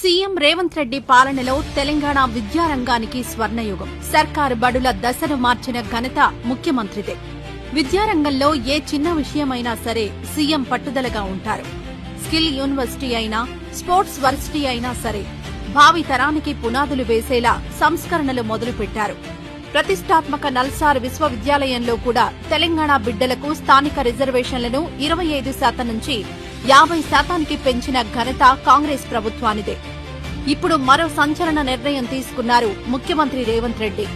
CM Revanth Reddy పాలనలో తెలంగాణ విద్యారంగానికి స్వర్ణయుగం. సర్కారు బడుల దశను మార్చిన ఘనత ముఖ్యమంత్రిదే. విద్యారంగంలో ఏ చిన్న విషయమైనా సరే సీఎం పట్టుదలగా ఉంటారు. స్కిల్ యూనివర్సిటీ అయినా స్పోర్ట్స్ వర్సిటీ అయినా సరే భావి తరానికి పునాదులు వేసేలా సంస్కరణలు మొదలుపెట్టారు. ప్రతిష్టాత్మక నల్సార్ విశ్వవిద్యాలయంలో కూడా తెలంగాణ బిడ్డలకు స్థానిక రిజర్వేషన్లను ఇరవై ఐదు శాతం నుంచి యాభై శాతానికి పెంచిన ఘనత కాంగ్రెస్ ప్రభుత్వానిదే. ఇప్పుడు మరో సంచలన నిర్ణయం తీసుకున్నారు ముఖ్యమంత్రి రేవంత్ రెడ్డి.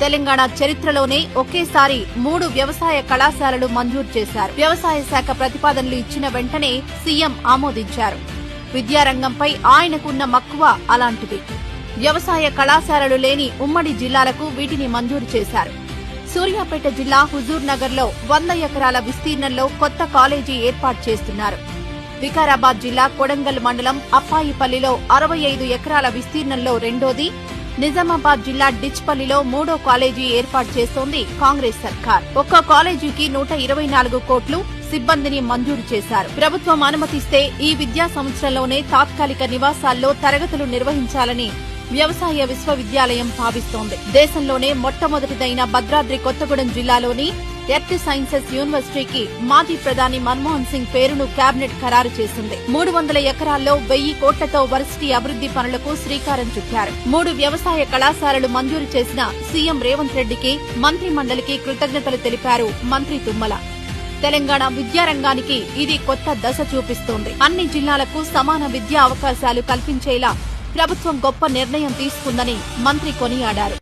తెలంగాణ చరిత్రలోనే ఒకేసారి మూడు వ్యవసాయ కళాశాలలు మంజూరు చేశారు. వ్యవసాయ శాఖ ప్రతిపాదనలు ఇచ్చిన వెంటనే సీఎం ఆమోదించారు. విద్యారంగంపై ఆయనకున్న మక్కువ అలాంటిది. వ్యవసాయ కళాశాలలు లేని ఉమ్మడి జిల్లాలకు వీటిని మంజూరు చేశారు. సూర్యాపేట జిల్లా హుజూర్ నగర్లో వంద ఎకరాల విస్తీర్ణంలో కొత్త కాలేజీ ఏర్పాటు చేస్తున్నారు. వికారాబాద్ జిల్లా కొడంగల్ మండలం అప్పాయిపల్లిలో అరవై ఐదు ఎకరాల విస్తీర్ణంలో రెండోది నిజామాబాద్ జిల్లా డిచ్పల్లిలో మూడో కాలేజీ ఏర్పాటు చేస్తోంది కాంగ్రెస్ సర్కార్. ఒక్క కాలేజీకి నూట ఇరవై నాలుగు కోట్లు సిబ్బందిని మంజూరు చేశారు. ప్రభుత్వం అనుమతిస్తే ఈ విద్యా సంవత్సరంలోనే తాత్కాలిక నివాసాల్లో తరగతులు నిర్వహించాలని వ్యవసాయ విశ్వవిద్యాలయం భావిస్తోంది. దేశంలోనే మొట్టమొదటిదైన భద్రాద్రి కొత్తగూడెం జిల్లాలోని ఎర్త్ సైన్సెస్ యూనివర్సిటీకి మాజీ ప్రధాని మన్మోహన్ సింగ్ పేరును కేబినెట్ ఖరారు చేసింది. మూడు వందల ఎకరాల్లో వెయ్యి కోట్లతో వర్సిటీ అభివృద్ది పనులకు శ్రీకారం చుట్టారు. మూడు వ్యవసాయ కళాశాలలు మంజూరు చేసిన సీఎం రేవంత్ రెడ్డికి మంత్రి మండలికి కృతజ్ఞతలు తెలిపారు మంత్రి తుమ్మల. తెలంగాణ విద్యారంగానికి ఇది కొత్త దశ చూపిస్తోంది. అన్ని జిల్లాలకు సమాన విద్యా అవకాశాలు కల్పించేలా ప్రభుత్వం గొప్ప నిర్ణయం తీసుకుందని మంత్రి కొనియాడారు.